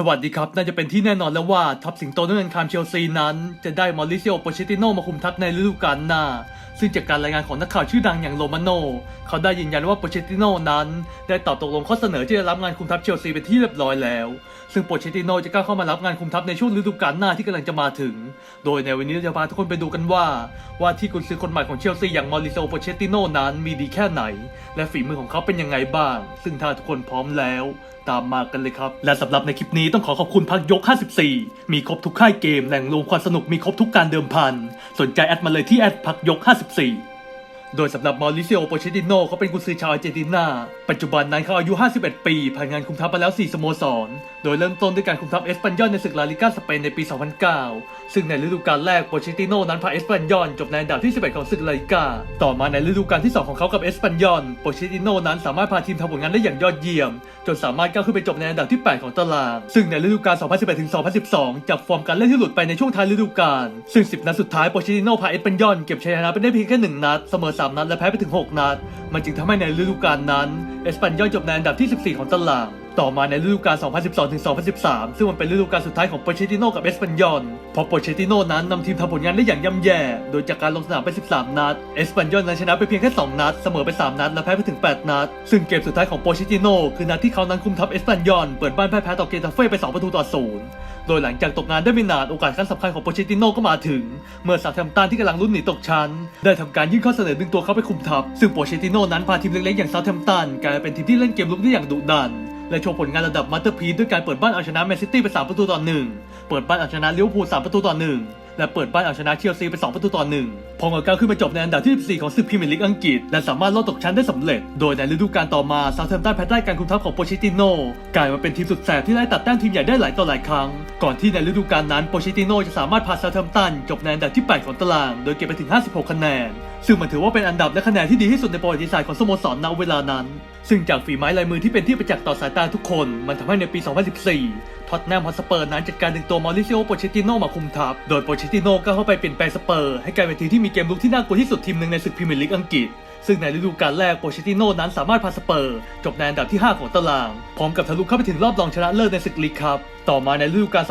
สวัสดีครับ น่าจะเป็นที่แน่นอนแล้วว่า ทัพสิงโตนักเงินคามเชลซีนั้น จะได้มอริเซียโปเชติโนมาคุมทัพในฤดูกาลหน้า ซึ่งจากการรายงานของนักข่าวชื่อดังอย่างโรมาโน เขาได้ยืนยันว่าโปเชติโนนั้น ได้ตอบตกลงข้อเสนอที่จะรับงานคุมทัพเชลซีเป็นที่เรียบร้อยแล้ว ซึ่งโปเชติโนจะก้าวเข้ามารับงานคุมทัพในช่วงฤดูกาลหน้าที่กำลังจะมาถึง โดยในวันนี้เราจะพาทุกคนไปดูกันว่า ว่าที่กุนซือคนใหม่ของเชลซีอย่างมอริเซียโปเชติโนนั้นมีดีแค่ไหน และฝีมือของเขาเป็นยังไงบ้าง ซึ่งถ้าทุกคนพร้อมแล้วตามมากันเลยครับ และสำหรับในคลิปนี้ต้องขอขอบคุณพักยก 54 มีครบทุกค่ายเกมแหล่งรวมความสนุกมีครบทุกการเดิมพัน สนใจแอดมาเลยที่แอดพักยก 54最 โดยสำหรับมอริเซียโปเชติโนเขาเป็นกุนซือชาวอาร์เจนตินา ปัจจุบันนั้นเขาอายุ 51 ปี ผ่านงานคุมทัพมาแล้ว 4 สโมสร โดยเริ่มต้นด้วยการคุมทัพเอสปันยอนในศึกลาลิก้าสเปนในปี 2009 ซึ่งในฤดูกาลแรกโปเชติโนนั้นพาเอสปันยอนจบในอันดับที่ 11 ของศึกลาลิก้าต่อมาในฤดูกาลที่ 2 ของเขากับเอสปันยอนโปเชติโนนั้นสามารถพาทีมทำผลงานได้อย่างยอดเยี่ยม จนสามารถก้าวขึ้นไปจบในอันดับที่ 8 ของตาราง ซึ่งในฤดูกาล 2011-2012จากฟอร์มการเล่นที่หลุดไปในช่วงท้ายฤดูกาล ซึ่ง 10 นัดสุดท้ายโปเชติโนพาเอสปันยอนเก็บชัยชนะไปได้เพียงแค่1นัดเสมอ3นัดและแพ้ไปถึง 6 นัด มันจึงทำให้ในฤดูกาลนั้น เอสปันยอลจบในอันดับที่ 14 ของตาราง ต่อมาในฤดูกาล 2012-2013 ซึ่งมันเป็นฤดูกาลสุดท้ายของโปเชติโนกับเอสปันยอนเพราะโปเชติโนนั้นนำทีมทำผลงานได้อย่างย่ำแย่ โดยจากการลงสนามไป 13 นัด เอสปันยอนนั้นชนะไปเพียงแค่ 2 นัด เสมอไป 3 นัด และแพ้ไปถึง 8 นัด ซึ่งเกมสุดท้ายของโปเชติโนคือนัดที่เขานั้นคุมทัพเอสปันยอนเปิดบ้านแพ่ายแพ้ต่อเกตาเฟ่ไป 2 ประตูต่อ0โดยหลังจากตกงานได้ไม่นานโอกาสครั้งสำคัญของโปเชติโนก็มาถึง เมื่อซาแทมตันที่กำลังลุ้นหนีตกชั้น ได้ทำการยื่นข้อเสนอดึงตัวเขาไปคุมทัพซึ่งโปเชติโนนั้นพาทีมเล็กๆอย่างซาแทมตันกลายเป็นทีมที่เล่นเกมลุกได้อย่างดุดัน และโชว์ผลงานระดับมาสเตอร์พีซด้วยการเปิดบ้านเอาชนะแมนซิตี้ไป3ประตูต่อ1เปิดบ้านเอาชนะลิเวอร์พูล3ประตูต่อ1 และเปิดบ้านเอาชนะเชลซีไป2ประตูต่อ1พองกับก้าวขึ้นมาจบในอันดับที่ 14 ของศึกพรีเมียร์ลีกอังกฤษ และสามารถลดตกชั้นได้สำเร็จ โดยในฤดูกาลต่อมาซาเทมตันภายใต้การคุมทัพของโปเชติโนกลายมาเป็นทีมสุดแสบที่ไล่ตัดแต้มทีมใหญ่ได้หลายต่อหลายครั้ง ก่อนที่ในฤดูกาลนั้นโปเชติโนจะสามารถพาซาเทมตันจบในอันดับที่ 8 ของตาราง โดยเก็บไปถึง 56 คะแนน ซึ่งมันถือว่าเป็นอันดับและคะแนนที่ดีที่สุดในประวัติศาสตร์ของสโมสรณเวลานั้นซึ่งจากฝีไม้ลายมือที่เป็นที่ประจักษ์ต่อสายตาทุกคน มันทำให้ในปี 2014 ท็อตแนมฮอตสเปอร์นั้นจัดการดึงตัวมอริซิโอโปเชติโนมาคุมทัพ โดยโปเชติโนก็เข้าไปเปลี่ยนแปลงสเปอร์ให้กลายเป็นทีมที่มีเกมลุกที่น่ากลัวที่สุดทีมหนึ่งในศึกพรีเมียร์ลีกอังกฤษ ซึ่งในฤดูกาลแรกโปเชติโนนั้นสามารถพาสเปอร์ จบในอันดับที่ 5 ของตาราง พร้อมกับทะลุเข้าไปถึงรอบรองชนะเลิศในศึกลีกครับต่อมาในฤดูกาล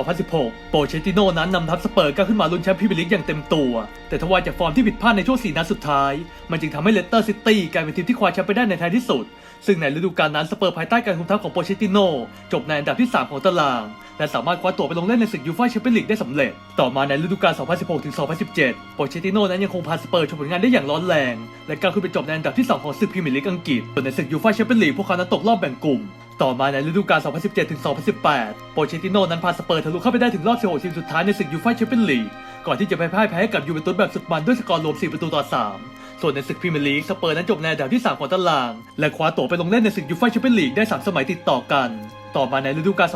2015-2016 โปเชติโนนั้นนำทัพสเปอร์ก้าวขึ้นมาลุ้นแชมป์พรีเมียร์ลีกอย่างเต็มตัว แต่ทว่าจากฟอร์มที่ผิดพลาดในช่วง 4 นัดสุดท้าย มันจึงทำให้เลสเตอร์ซิตี้กลายเป็นทีมที่คว้าแชมป์ไปได้ในท้ายที่สุด ซึ่งในฤดูกาลนั้นสเปอร์ภายใต้การคุมทัพของโปเชติโนจบในอันดับที่ 3 ของตาราง และสามารถคว้าตั๋วไปลงเล่นในศึกยูฟ่าแชมเปี้ยนลีกได้สำเร็จ ต่อมาในฤดูกาล 2016-2017 โปเชติโนนั้นยังคงพาสเปอร์ชว์ผลงานได้อย่างร้อนแรงและก้าวขึ้นไปจบในอันดับที่ 2 ของศึกพรีเมียร์ลีกอังกฤษส่วนในศึกยูฟ่าแชมเปี้ยนลีกพวกเขานั้นตกรอบแบ่งกลุ่ม ต่อมาในฤดูกาล 2017-2018 โปเชติโนนั้นพาสเปอร์ทะลุเข้าไปได้ถึงรอบ 16 ทีมสุดท้ายในศึกยูฟ่าแชมเปี้ยนลีกก่อนที่จะไปพ่ายแพ้ให้กับยูเวนตุสแบบสุดมันด้วยสกอร์รวม 4 ประตูต่อ 3 ส่วนในศึกพรีเมียร์ลีกสเปอร์นั้นจบในอันดับที่ 3 ของตาราง และคว้าตั๋วไปลงเล่นในศึกยูฟ่าแชมเปี้ยนลีกได้ 3 สมัยติดต่อกัน ต่อมาในฤดูกาล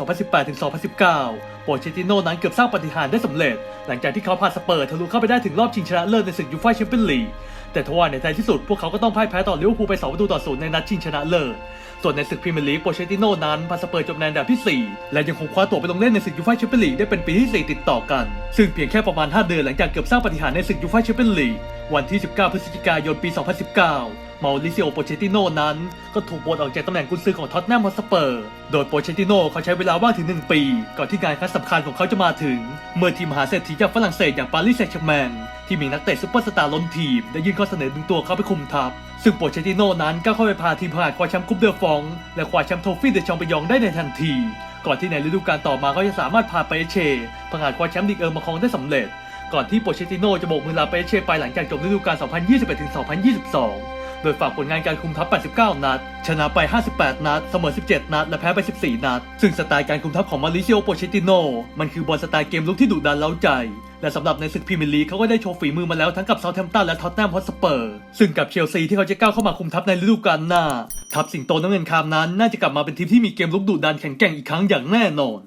2018-2019 โปเชติโนนั้นเกือบสร้างปาฏิหาริย์ได้สำเร็จ หลังจากที่เขาพาสเปอร์ทะลุเข้าไปได้ถึงรอบชิงชนะเลิศในศึกยูฟ่าแชมเปี้ยนลีก แต่ทว่าในท้ายที่สุดพวกเขาก็ต้องพ่ายแพ้ต่อลิเวอร์พูลไป2ประตูต่อศูนย์ในนัดชิงชนะเลิศส่วนในศึกพรีเมียร์ลีกโปเชติโนนั้นพาสเปอร์จบในอันดับที่ 4 และยังคงคว้าตั๋วไปลงเล่นในศึกยูฟ่าแชมเปี้ยนลีกได้เป็นปีที่ 4 ติดต่อกัน ซึ่งเพียงแค่ประมาณ 5 เดือนหลังจากเกือบสร้างปาฏิหาริย์ในศึกยูฟ่าแชมเปี้ยนลีกวันที่ 19 พฤศจิกายนปี 2019 มาริซิโอโปเชติโนนั้น ก็ถูกบดออกจากตำแหน่งกุนซือของท็อตแนมฮอสเปอร์ โดยโปเชติโนเขาใช้เวลาว่างถึง 1 ปี ก่อนที่งานครั้งสำคัญของเขาจะมาถึง เมื่อทีมมหาเศรษฐีจากฝรั่งเศสอย่างปารีสแซงต์แชร์แมง ที่มีนักเตะซุปเปอร์สตาร์ล้นทีม ได้ยื่นข้อเสนอดึงตัวเข้าไปคุมทัพ ซึ่งโปเชติโนนั้นก็เข้าไปพาทีมผ่านคว้าแชมป์คุปเดอฟอง และคว้าแชมป์โทฟี่เดชองไปยองได้ในทันที ก่อนที่ในฤดูกาลต่อมาเขาจะสามารถพาเปเช่ผ่านคว้าแชมป์ลีกเอิร์มาคองได้สำเร็จ ก่อนที่โปเชติโนจะโบกมือลาเปเช่ไปหลังจากจบฤดูกาล 2021-2022 โดยฝากผลงานการคุมทัพ 89 นัด ชนะไป 58 นัด เสมอ 17 นัด และแพ้ไป 14 นัด ซึ่งสไตล์การคุมทัพของมาริซิโอโปเชติโน มันคือบอลสไตล์เกมลุกที่ดุดันเล้าใจ และสำหรับในศึกพรีเมียร์ลีกเขาก็ได้โชว์ฝีมือมาแล้วทั้งกับเซาท์แฮมป์ตันและท็อตแนมฮอตสเปอร์ ซึ่งกับเชลซีที่เขาจะก้าวเข้ามาคุมทัพในฤดูกาลหน้า ทัพสิงโตน้ำเงินคามนั้น น่าจะกลับมาเป็นทีมที่มีเกมลุกดุดันแข็งแกร่งอีกครั้งอย่างแน่นอน